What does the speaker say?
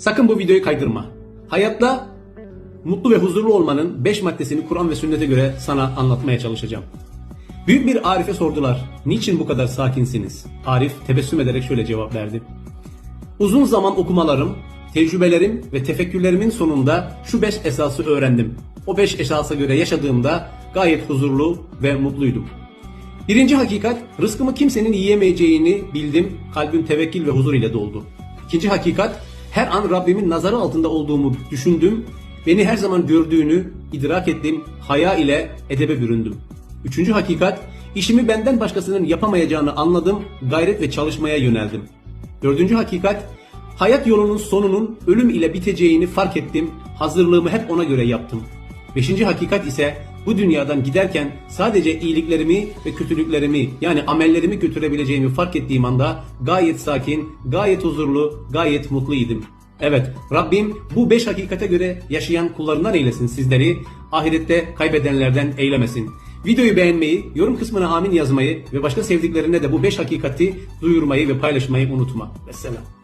Sakın bu videoyu kaydırma. Hayatta mutlu ve huzurlu olmanın 5 maddesini Kur'an ve sünnete göre sana anlatmaya çalışacağım. Büyük bir Arif'e sordular. Niçin bu kadar sakinsiniz? Arif tebessüm ederek şöyle cevap verdi. Uzun zaman okumalarım, tecrübelerim ve tefekkürlerimin sonunda şu beş esası öğrendim. O beş esasa göre yaşadığımda gayet huzurlu ve mutluydum. Birinci hakikat, rızkımı kimsenin yiyemeyeceğini bildim, kalbim tevekkül ve huzur ile doldu. İkinci hakikat, her an Rabbimin nazarı altında olduğumu düşündüm, beni her zaman gördüğünü idrak ettim, haya ile edebe büründüm. Üçüncü hakikat, işimi benden başkasının yapamayacağını anladım, gayret ve çalışmaya yöneldim. Dördüncü hakikat, hayat yolunun sonunun ölüm ile biteceğini fark ettim, hazırlığımı hep ona göre yaptım. Beşinci hakikat ise bu dünyadan giderken sadece iyiliklerimi ve kötülüklerimi yani amellerimi götürebileceğimi fark ettiğim anda gayet sakin, gayet huzurlu, gayet mutluydum. Evet Rabbim bu beş hakikate göre yaşayan kullarından eylesin sizleri, ahirette kaybedenlerden eylemesin. Videoyu beğenmeyi, yorum kısmına amin yazmayı ve başka sevdiklerine de bu beş hakikati duyurmayı ve paylaşmayı unutma. Vesselam.